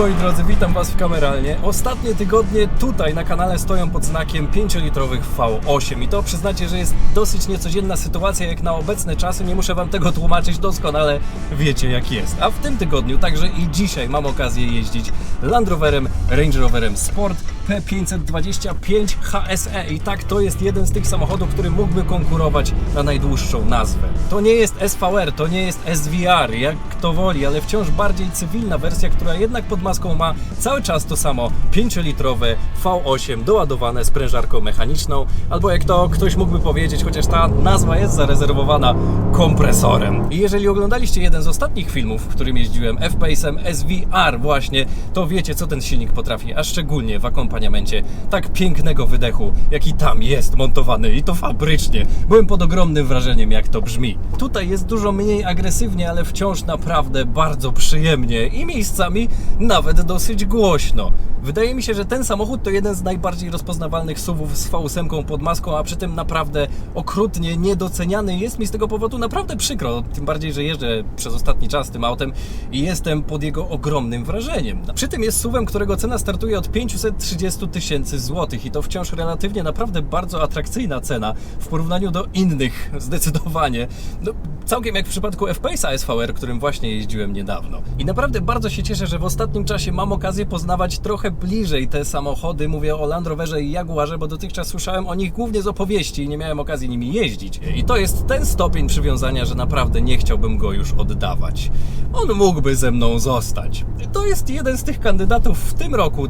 moi drodzy, witam Was w kameralnie. Ostatnie tygodnie tutaj na kanale stoją pod znakiem 5-litrowych V8 i to przyznacie, że jest dosyć niecodzienna sytuacja jak na obecne czasy, nie muszę Wam tego tłumaczyć, doskonale wiecie jak jest. A w tym tygodniu, także i dzisiaj mam okazję jeździć Land Roverem, Range Roverem Sport P525 HSE i tak to jest jeden z tych samochodów, który mógłby konkurować na najdłuższą nazwę. To nie jest SVR, to nie jest SVR, jak kto woli, ale wciąż bardziej cywilna wersja, która jednak pod maską ma cały czas to samo 5-litrowe V8 doładowane sprężarką mechaniczną, albo jak to ktoś mógłby powiedzieć, chociaż ta nazwa jest zarezerwowana kompresorem. I jeżeli oglądaliście jeden z ostatnich filmów, w którym jeździłem F-Pace'em SVR właśnie, to wiecie co ten silnik potrafi, a szczególnie w akompaniamencie tak pięknego wydechu, jaki tam jest montowany i to fabrycznie. Byłem pod ogromnym wrażeniem jak to brzmi. Tutaj jest dużo mniej agresywnie, ale wciąż naprawdę bardzo przyjemnie i miejscami nawet dosyć głośno. Wydaje mi się, że ten samochód to jeden z najbardziej rozpoznawalnych SUVów z V8 pod maską, a przy tym naprawdę okrutnie niedoceniany. Jest mi z tego powodu naprawdę przykro, tym bardziej, że jeżdżę przez ostatni czas tym autem i jestem pod jego ogromnym wrażeniem. Przy tym jest SUVem, którego cena startuje od 530 tysięcy złotych i to wciąż relatywnie naprawdę bardzo atrakcyjna cena w porównaniu do innych zdecydowanie. No, całkiem jak w przypadku F-Pace'a SVR, którym właśnie jeździłem niedawno. I naprawdę bardzo się cieszę, że w ostatnim czasie mam okazję poznawać trochę bliżej te samochody. Mówię o Land Roverze i Jaguarze, bo dotychczas słyszałem o nich głównie z opowieści i nie miałem okazji nimi jeździć. I to jest ten stopień przywiązania, że naprawdę nie chciałbym go już oddawać. On mógłby ze mną zostać. To jest jeden z tych kandydatów w tym roku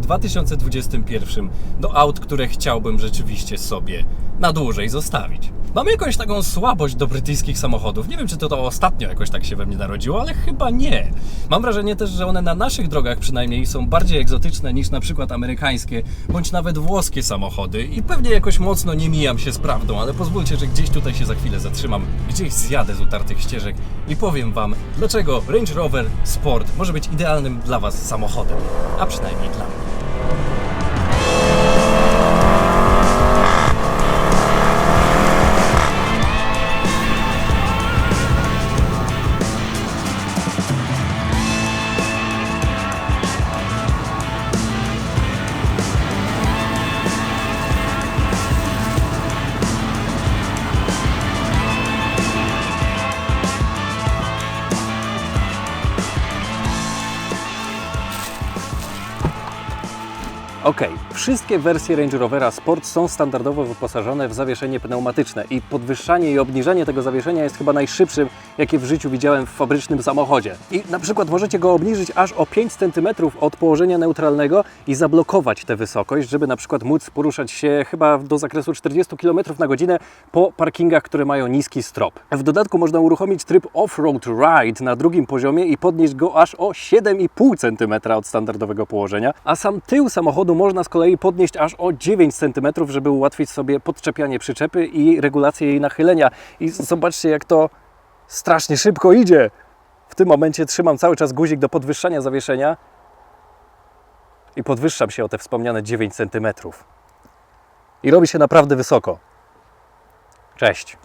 2021 do aut, które chciałbym rzeczywiście sobie na dłużej zostawić. Mam jakąś taką słabość do brytyjskich samochodów. Nie wiem, czy to, to ostatnio jakoś tak się we mnie narodziło, ale chyba nie. Mam wrażenie też, że one na naszych drogach przynajmniej są bardziej egzotyczne niż na przykład amerykańskie, bądź nawet włoskie samochody i pewnie jakoś mocno nie mijam się z prawdą, ale pozwólcie, że gdzieś tutaj się za chwilę zatrzymam, gdzieś zjadę z utartych ścieżek i powiem Wam, dlaczego Range Rover Sport może być idealnym dla Was samochodem, a przynajmniej dla mnie. Ok, wszystkie wersje Range Rovera Sport są standardowo wyposażone w zawieszenie pneumatyczne i podwyższanie i obniżanie tego zawieszenia jest chyba najszybszym, jakie w życiu widziałem w fabrycznym samochodzie. I na przykład możecie go obniżyć aż o 5 cm od położenia neutralnego i zablokować tę wysokość, żeby na przykład móc poruszać się chyba do zakresu 40 km na godzinę po parkingach, które mają niski strop. W dodatku można uruchomić tryb off-road ride na drugim poziomie i podnieść go aż o 7,5 cm od standardowego położenia, a sam tył samochodu można z kolei podnieść aż o 9 cm, żeby ułatwić sobie podczepianie przyczepy i regulację jej nachylenia. I zobaczcie, jak to strasznie szybko idzie. W tym momencie trzymam cały czas guzik do podwyższania zawieszenia i podwyższam się o te wspomniane 9 cm. I robi się naprawdę wysoko. Cześć.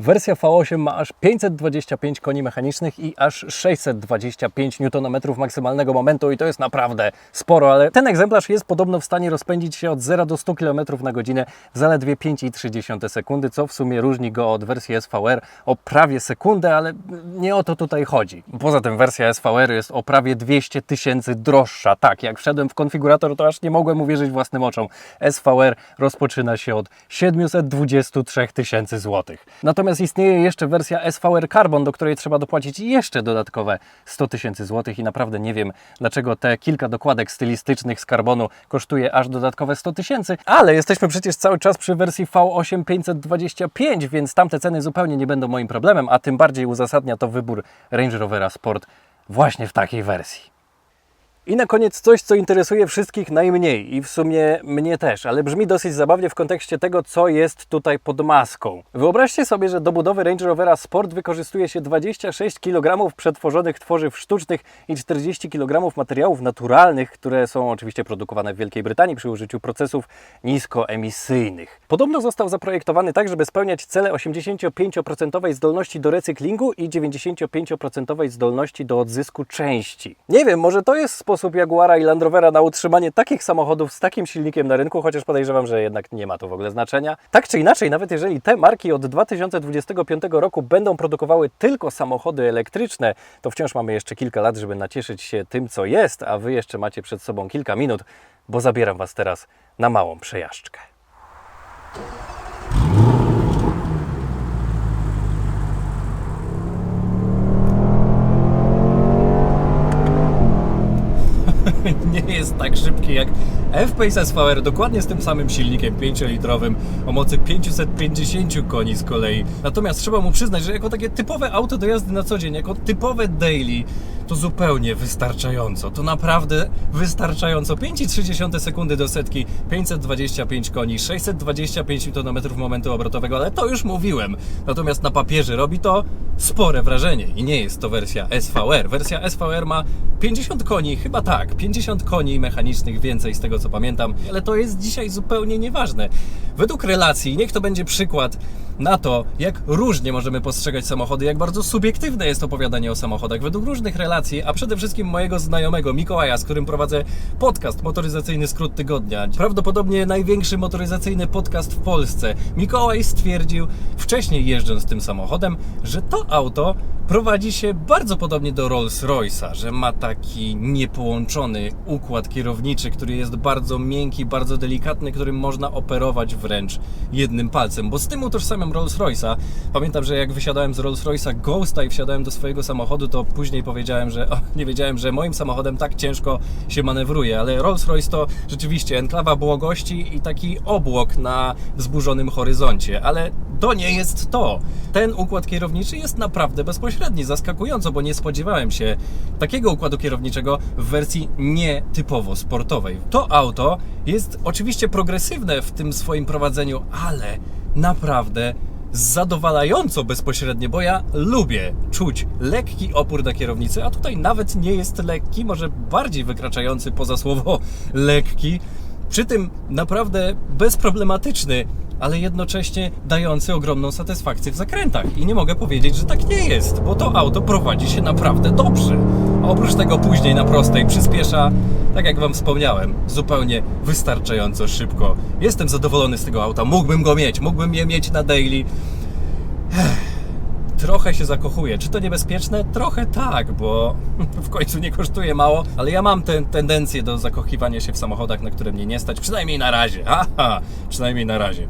Wersja V8 ma aż 525 koni mechanicznych i aż 625 Nm maksymalnego momentu i to jest naprawdę sporo, ale ten egzemplarz jest podobno w stanie rozpędzić się od 0 do 100 km na godzinę w zaledwie 5,3 sekundy, co w sumie różni go od wersji SVR o prawie sekundę, ale nie o to tutaj chodzi. Poza tym wersja SVR jest o prawie 200 tysięcy droższa. Tak, jak wszedłem w konfigurator, to aż nie mogłem uwierzyć własnym oczom. SVR rozpoczyna się od 723 tysięcy złotych. Natomiast istnieje jeszcze wersja SVR Carbon, do której trzeba dopłacić jeszcze dodatkowe 100 tysięcy złotych i naprawdę nie wiem, dlaczego te kilka dokładek stylistycznych z karbonu kosztuje aż dodatkowe 100 tysięcy, ale jesteśmy przecież cały czas przy wersji V8 525, więc tamte ceny zupełnie nie będą moim problemem, a tym bardziej uzasadnia to wybór Range Rovera Sport właśnie w takiej wersji. I na koniec coś, co interesuje wszystkich najmniej i w sumie mnie też, ale brzmi dosyć zabawnie w kontekście tego, co jest tutaj pod maską. Wyobraźcie sobie, że do budowy Range Rovera Sport wykorzystuje się 26 kg przetworzonych tworzyw sztucznych i 40 kg materiałów naturalnych, które są oczywiście produkowane w Wielkiej Brytanii przy użyciu procesów niskoemisyjnych. Podobno został zaprojektowany tak, żeby spełniać cele 85% zdolności do recyklingu i 95% zdolności do odzysku części. Nie wiem, może to jest sposób Jaguara i Land Rovera na utrzymanie takich samochodów z takim silnikiem na rynku, chociaż podejrzewam, że jednak nie ma to w ogóle znaczenia. Tak czy inaczej, nawet jeżeli te marki od 2025 roku będą produkowały tylko samochody elektryczne, to wciąż mamy jeszcze kilka lat, żeby nacieszyć się tym, co jest, a Wy jeszcze macie przed sobą kilka minut, bo zabieram Was teraz na małą przejażdżkę. nie jest tak szybki jak F-Pace SVR, dokładnie z tym samym silnikiem 5-litrowym o mocy 550 koni z kolei. Natomiast trzeba mu przyznać, że jako takie typowe auto do jazdy na co dzień, jako typowe daily, to zupełnie wystarczająco. To naprawdę wystarczająco. 5,3 sekundy do setki, 525 koni, 625 Nm momentu obrotowego, ale to już mówiłem. Natomiast na papierze robi to spore wrażenie i nie jest to wersja SVR. Wersja SVR ma 50 koni, chyba tak, 50 koni mechanicznych więcej z tego co pamiętam, ale to jest dzisiaj zupełnie nieważne. Według relacji, niech to będzie przykład na to, jak różnie możemy postrzegać samochody, jak bardzo subiektywne jest opowiadanie o samochodach. Według różnych relacji, a przede wszystkim mojego znajomego Mikołaja, z którym prowadzę podcast Motoryzacyjny Skrót Tygodnia. Prawdopodobnie największy motoryzacyjny podcast w Polsce. Mikołaj stwierdził, wcześniej jeżdżąc tym samochodem, że to auto prowadzi się bardzo podobnie do Rolls-Royce'a, że ma taki niepołączony układ kierowniczy, który jest bardzo miękki, bardzo delikatny, którym można operować wręcz jednym palcem, bo z tym utożsamiam Rolls-Royce'a. Pamiętam, że jak wysiadałem z Rolls-Royce'a Ghosta i wsiadałem do swojego samochodu, to później powiedziałem, że o, nie wiedziałem, że moim samochodem tak ciężko się manewruje, ale Rolls-Royce to rzeczywiście enklawa błogości i taki obłok na wzburzonym horyzoncie, ale to nie jest to. Ten układ kierowniczy jest naprawdę bezpośredni, zaskakująco, bo nie spodziewałem się takiego układu kierowniczego w wersji nietypowo sportowej. To auto jest oczywiście progresywne w tym swoim prowadzeniu, ale naprawdę zadowalająco bezpośrednie, bo ja lubię czuć lekki opór na kierownicy, a tutaj nawet nie jest lekki, może bardziej wykraczający poza słowo lekki. Przy tym naprawdę bezproblematyczny, ale jednocześnie dający ogromną satysfakcję w zakrętach. I nie mogę powiedzieć, że tak nie jest, bo to auto prowadzi się naprawdę dobrze. Oprócz tego później na prostej przyspiesza, tak jak Wam wspomniałem, zupełnie wystarczająco szybko. Jestem zadowolony z tego auta, mógłbym go mieć, mógłbym je mieć na daily. Trochę się zakochuję. Czy to niebezpieczne? Trochę tak, bo w końcu nie kosztuje mało, ale ja mam tę tendencję do zakochiwania się w samochodach, na które mnie nie stać, przynajmniej na razie. Aha, przynajmniej na razie.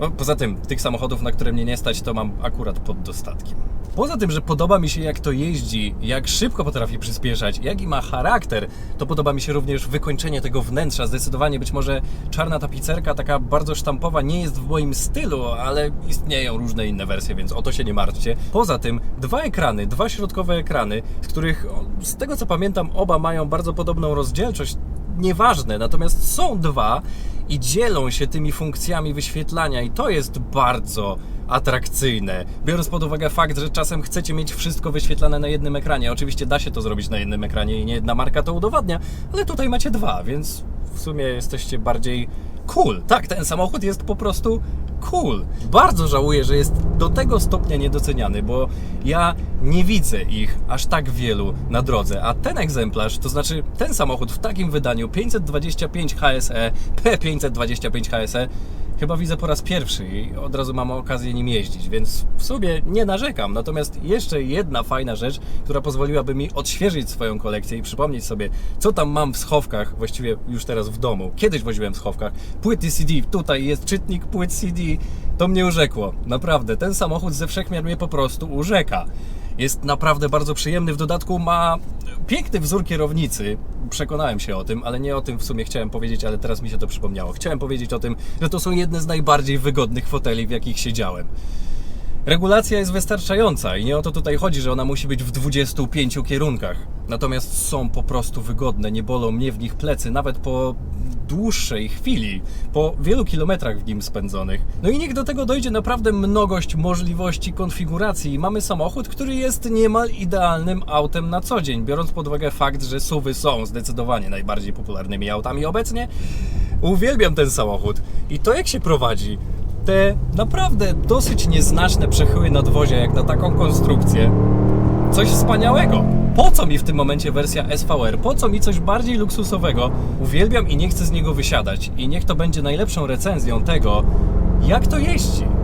No, poza tym, tych samochodów, na które mnie nie stać, to mam akurat pod dostatkiem. Poza tym, że podoba mi się jak to jeździ, jak szybko potrafi przyspieszać, jaki ma charakter, to podoba mi się również wykończenie tego wnętrza. Zdecydowanie być może czarna tapicerka, taka bardzo sztampowa, nie jest w moim stylu, ale istnieją różne inne wersje, więc o to się nie martwcie. Poza tym, dwa ekrany, dwa środkowe ekrany, z których z tego co pamiętam, oba mają bardzo podobną rozdzielczość nieważne, natomiast są dwa i dzielą się tymi funkcjami wyświetlania i to jest bardzo atrakcyjne. Biorąc pod uwagę fakt, że czasem chcecie mieć wszystko wyświetlane na jednym ekranie. Oczywiście da się to zrobić na jednym ekranie i nie jedna marka to udowadnia, ale tutaj macie dwa, więc w sumie jesteście bardziej cool. Tak, ten samochód jest po prostu cool. Bardzo żałuję, że jest do tego stopnia niedoceniany, bo ja nie widzę ich aż tak wielu na drodze, a ten egzemplarz, to znaczy ten samochód w takim wydaniu 525 HSE, P525 HSE chyba widzę po raz pierwszy i od razu mam okazję nim jeździć, więc w sumie nie narzekam. Natomiast jeszcze jedna fajna rzecz, która pozwoliłaby mi odświeżyć swoją kolekcję i przypomnieć sobie, co tam mam w schowkach, właściwie już teraz w domu. Kiedyś woziłem w schowkach płyty CD, tutaj jest czytnik płyt CD. To mnie urzekło. Naprawdę, ten samochód ze wszechmiar mnie po prostu urzeka. Jest naprawdę bardzo przyjemny, w dodatku ma piękny wzór kierownicy. Przekonałem się o tym, ale nie o tym w sumie chciałem powiedzieć, ale teraz mi się to przypomniało. Chciałem powiedzieć o tym, że to są jedne z najbardziej wygodnych foteli, w jakich siedziałem. Regulacja jest wystarczająca i nie o to tutaj chodzi, że ona musi być w 25 kierunkach. Natomiast są po prostu wygodne, nie bolą mnie w nich plecy, nawet po dłuższej chwili, po wielu kilometrach w nim spędzonych. No i niech do tego dojdzie naprawdę mnogość możliwości konfiguracji. Mamy samochód, który jest niemal idealnym autem na co dzień, biorąc pod uwagę fakt, że SUVy są zdecydowanie najbardziej popularnymi autami obecnie. Uwielbiam ten samochód i to jak się prowadzi. Te naprawdę dosyć nieznaczne przechyły nadwozia, jak na taką konstrukcję, coś wspaniałego. Po co mi w tym momencie wersja SVR? Po co mi coś bardziej luksusowego? Uwielbiam i nie chcę z niego wysiadać. I niech to będzie najlepszą recenzją tego, jak to jeździ.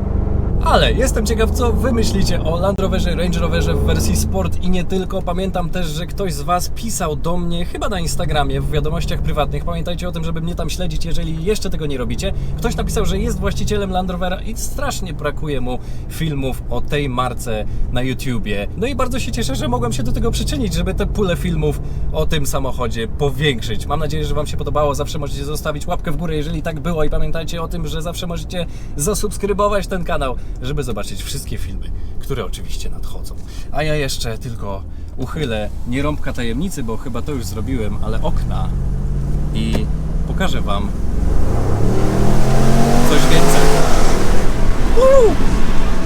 Ale jestem ciekaw, co wy myślicie o Land Roverze, Range Roverze w wersji Sport i nie tylko. Pamiętam też, że ktoś z was pisał do mnie, chyba na Instagramie, w wiadomościach prywatnych. Pamiętajcie o tym, żeby mnie tam śledzić, jeżeli jeszcze tego nie robicie. Ktoś napisał, że jest właścicielem Land Rovera i strasznie brakuje mu filmów o tej marce na YouTubie. No i bardzo się cieszę, że mogłem się do tego przyczynić, żeby tę pulę filmów o tym samochodzie powiększyć. Mam nadzieję, że wam się podobało. Zawsze możecie zostawić łapkę w górę, jeżeli tak było i pamiętajcie o tym, że zawsze możecie zasubskrybować ten kanał, żeby zobaczyć wszystkie filmy, które oczywiście nadchodzą. A ja jeszcze tylko uchylę nie rąbka tajemnicy, bo chyba to już zrobiłem, ale okna i pokażę wam coś więcej. Uuu!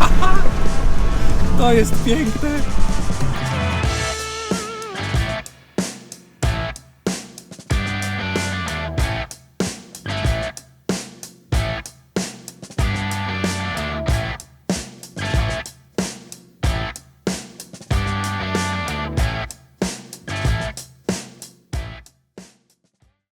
To jest piękne!